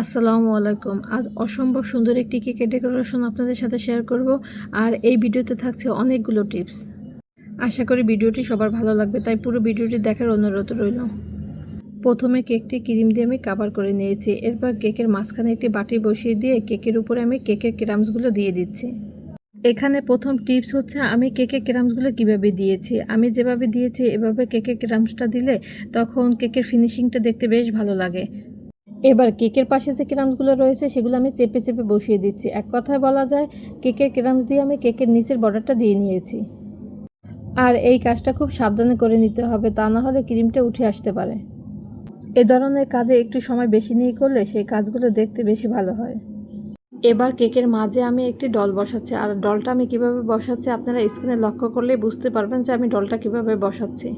আসসালামু আলাইকুম। আজ অসম্ভব সুন্দর একটি কেকের ডেকোরেশন আপনাদের সাথে শেয়ার করব, আর এই ভিডিওতে থাকছে অনেকগুলো টিপস। আশা করি ভিডিওটি সবার ভালো লাগবে, তাই পুরো ভিডিওটি দেখার অনুরোধ রইল। প্রথমে কেকটি ক্রিম দিয়ে আমি কাভার করে নিয়েছি। এরপর কেকের মাঝখানে একটি বাটি বসিয়ে দিয়ে কেকের উপরে আমি কেকের ক্রামসগুলো দিয়ে দিচ্ছি। এখানে প্রথম টিপস হচ্ছে, আমি কেকের ক্রামসগুলো কীভাবে দিয়েছি? আমি যেভাবে দিয়েছি, এভাবে কেকের ক্রামসটা দিলে তখন কেকের ফিনিশিংটা দেখতে বেশ ভালো লাগে। এবার কেকের পাশে যে ক্রামসগুলো রয়েছে, সেগুলো আমি চেপে চেপে বসিয়ে দিচ্ছি। এক কথায় বলা যায়, কেকের ক্রামস দিয়ে আমি কেকের নিচের বর্ডারটা দিয়ে নিয়েছি। আর এই কাজটা খুব সাবধানে করে নিতে হবে, তা না হলে ক্রিমটা উঠে আসতে পারে। এ ধরনের কাজে একটু সময় বেশি নিয়ে করলে সেই কাজগুলো দেখতে বেশি ভালো হয়। এবার কেকের মাঝে আমি একটি ডল বসাচ্ছি, আর ডলটা আমি কীভাবে বসাচ্ছি আপনারা স্ক্রিনে লক্ষ্য করলেই বুঝতে পারবেন যে আমি ডলটা কীভাবে বসাচ্ছি।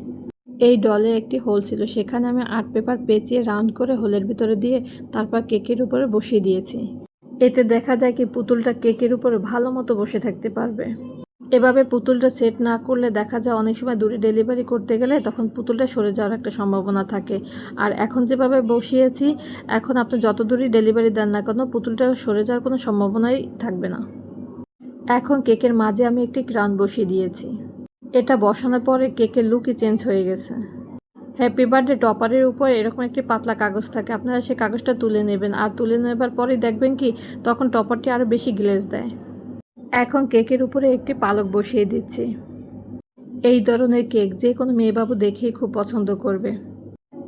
এই ডলে একটি হোল ছিল। সেখানে আমি আর্ট পেপার পেঁচিয়ে রাউন্ড করে হোলের ভিতরে দিয়ে তারপর কেকের উপরে বসিয়ে দিয়েছি। এতে দেখা যায় কি পুতুলটা কেকের উপরে ভালো মতো বসে থাকতে পারবে। এভাবে পুতুলটা সেট না করলে দেখা যায় অনেক সময় দূরে ডেলিভারি করতে গেলে তখন পুতুলটা সরে যাওয়ার একটা সম্ভাবনা থাকে। আর এখন যেভাবে বসিয়েছি, এখন আপনি যত দূরই ডেলিভারি দেন না কেন পুতুলটা সরে যাওয়ার কোনো সম্ভাবনাই থাকবে না। এখন কেকের মাঝে আমি একটি ক্রাউন বসিয়ে দিয়েছি। এটা বসানোর পরে কেকের লুকই চেঞ্জ হয়ে গেছে। হ্যাপি বার্থডে টপারের উপর এরকম একটি পাতলা কাগজ থাকে। আপনারা সেই কাগজটা তুলে নেবেন। আর তুলে নেবার পরেই দেখবেন কি, তখন টপারটি আরও বেশি গ্লেজ দেয়। এখন কেকের উপরে একটি পালক বসিয়ে দিচ্ছি। এই ধরনের কেক যে কোনো মেয়েবাবু দেখেই খুব পছন্দ করবে।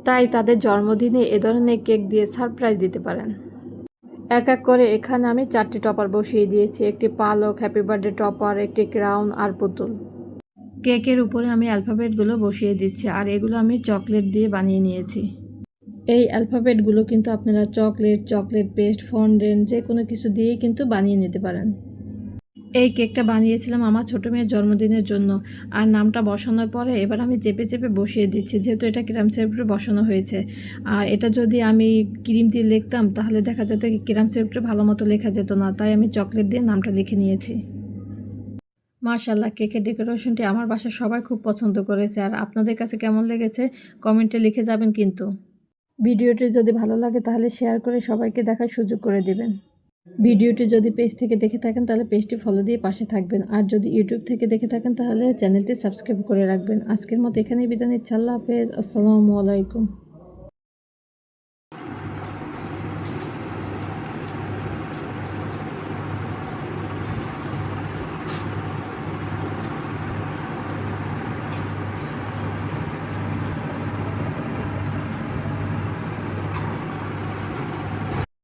তাই তাদের জন্মদিনে এ ধরনের কেক দিয়ে সারপ্রাইজ দিতে পারেন। এক এক করে এখানে আমি চারটি টপার বসিয়ে দিয়েছি। একটি পালক হ্যাপি বার্থডে টপার, একটি ক্রাউন আর পুতুল। কেকের উপরে আমি অ্যালফাবেটগুলো বসিয়ে দিচ্ছি আর এগুলো আমি চকলেট দিয়ে বানিয়ে নিয়েছি। এই অ্যালফাবেটগুলো কিন্তু আপনারা চকলেট চকলেট পেস্ট ফন্ডেন্ট যে কোনো কিছু দিয়েই কিন্তু বানিয়ে নিতে পারেন। এই কেকটা বানিয়েছিলাম আমার ছোটো মেয়ের জন্মদিনের জন্য আর নামটা বসানোর পরে এবার আমি চেপে চেপে বসিয়ে দিচ্ছি, যেহেতু এটা ক্রাম সেপ্টে বসানো হয়েছে। আর এটা যদি আমি ক্রিম দিয়ে লিখতাম তাহলে দেখা যেত ক্রাম সেপ্টে ভালো মতো লেখা যেত না, তাই আমি চকলেট দিয়ে নামটা লিখে নিয়েছি। মাশাল্লাহ কেকের ডেকোরেশনটি আমার বাসার সবাই খুব পছন্দ করেছে। আর আপনাদের কাছে কেমন লেগেছে? কমেন্টে লিখে যাবেন কিন্তু। ভিডিওটি যদি ভালো লাগে তাহলে শেয়ার করে সবাইকে দেখার সুযোগ করে দিবেন। ভিডিওটি যদি পেজ থেকে দেখে থাকেন তাহলে পেজটি ফলো দিয়ে পাশে থাকবেন। আর যদি ইউটিউব থেকে দেখে থাকেন তাহলে চ্যানেলটি সাবস্ক্রাইব করে রাখবেন। আজকের মতো এখানেই বিদায় নিচ্ছি। আল্লাহ হাফেজ। আসসালামু আলাইকুম।